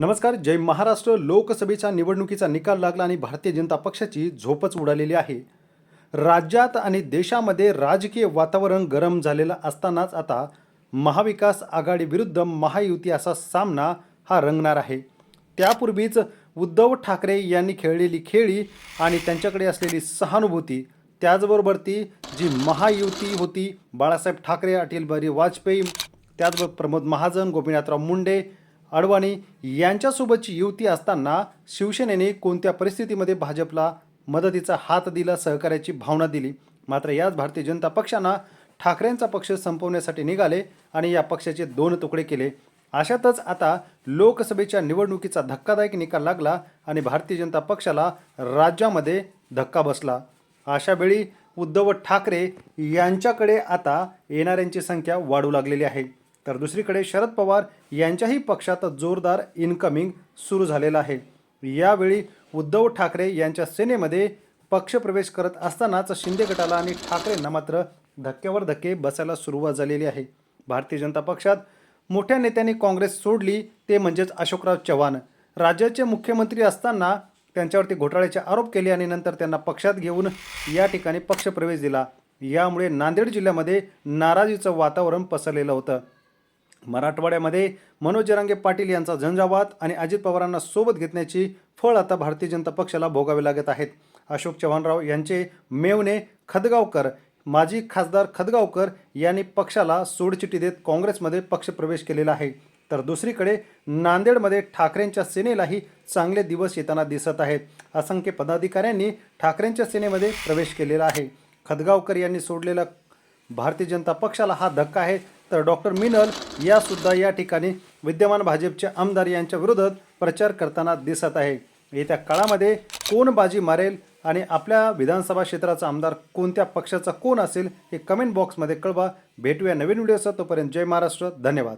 नमस्कार जय महाराष्ट्र. लोकसभेच्या निवडणुकीचा निकाल लागला आणि भारतीय जनता पक्षाची झोपच उडालेली आहे. राज्यात आणि देशामध्ये राजकीय वातावरण गरम झालेलं असतानाच आता महाविकास आघाडी विरुद्ध महायुती असा सामना हा रंगणार आहे. त्यापूर्वीच उद्धव ठाकरे यांनी खेळलेली खेळी आणि त्यांच्याकडे असलेली सहानुभूती त्याचबरोबर ती जी महायुती होती बाळासाहेब ठाकरे अटल बिहारी वाजपेयी त्याचबरोबर प्रमोद महाजन गोपीनाथराव मुंडे अडवाणी यांच्यासोबतची युती असताना शिवसेनेने कोणत्या परिस्थितीमध्ये भाजपला मदतीचा हात दिला सहकार्याची भावना दिली? मात्र याच भारतीय जनता पक्षांना ठाकरेंचा पक्ष संपवण्यासाठी निघाले आणि या पक्षाचे दोन तुकडे केले. अशातच आता लोकसभेच्या निवडणुकीचा धक्कादायक निकाल लागला आणि भारतीय जनता पक्षाला राज्यामध्ये धक्का बसला. अशा वेळी उद्धव ठाकरे यांच्याकडे आता येणाऱ्यांची संख्या वाढू लागलेली आहे. तर दुसरीकडे शरद पवार यांच्याही पक्षात जोरदार इनकमिंग सुरू झालेलं आहे. यावेळी उद्धव ठाकरे यांच्या सेनेमध्ये पक्षप्रवेश करत असतानाच शिंदे गटाला आणि ठाकरेंना मात्र धक्क्यावर धक्के बसायला सुरुवात झालेली आहे. भारतीय जनता पक्षात मोठ्या नेत्यांनी काँग्रेस सोडली ते म्हणजेच अशोकराव चव्हाण. राज्याचे मुख्यमंत्री असताना त्यांच्यावरती घोटाळ्याचे आरोप केले आणि नंतर त्यांना पक्षात घेऊन या ठिकाणी पक्षप्रवेश दिला. यामुळे नांदेड जिल्ह्यामध्ये नाराजीचं वातावरण पसरलेलं होतं. मराठवाड्यामध्ये मनोज जरांगे पाटील यांचा झंझावात आणि अजित पवारांना सोबत घेतण्याची फळ आता भारतीय जनता पक्षाला भोगावे लागत आहेत. अशोक चव्हाणराव यांचे मेवणे खदगावकर माजी खासदार खदगावकर यांनी पक्षाला सोडचिठी देत काँग्रेसमध्ये पक्षप्रवेश केलेला आहे. तर दुसरीकडे नांदेडमध्ये ठाकरेंच्या सेनेलाही चांगले दिवस येताना दिसत आहेत. असंख्य पदाधिकाऱ्यांनी ठाकरेंच्या सेनेमध्ये प्रवेश केलेला आहे. खदगावकर यांनी सोडलेला भारतीय जनता पक्षाला हा धक्का आहे. तर डॉक्टर मिनल या सुद्धा या ठिकाणी विद्यमान भाजपचे आमदार यांच्या विरोधात प्रचार करताना दिसत आहे. येत्या काळामध्ये कोण बाजी मारेल आणि आपल्या विधानसभा क्षेत्राचा आमदार कोणत्या पक्षाचा कोण असेल हे कमेंट बॉक्समध्ये कळवा. भेटूया नवीन व्हिडिओसह. तोपर्यंत जय महाराष्ट्र. धन्यवाद.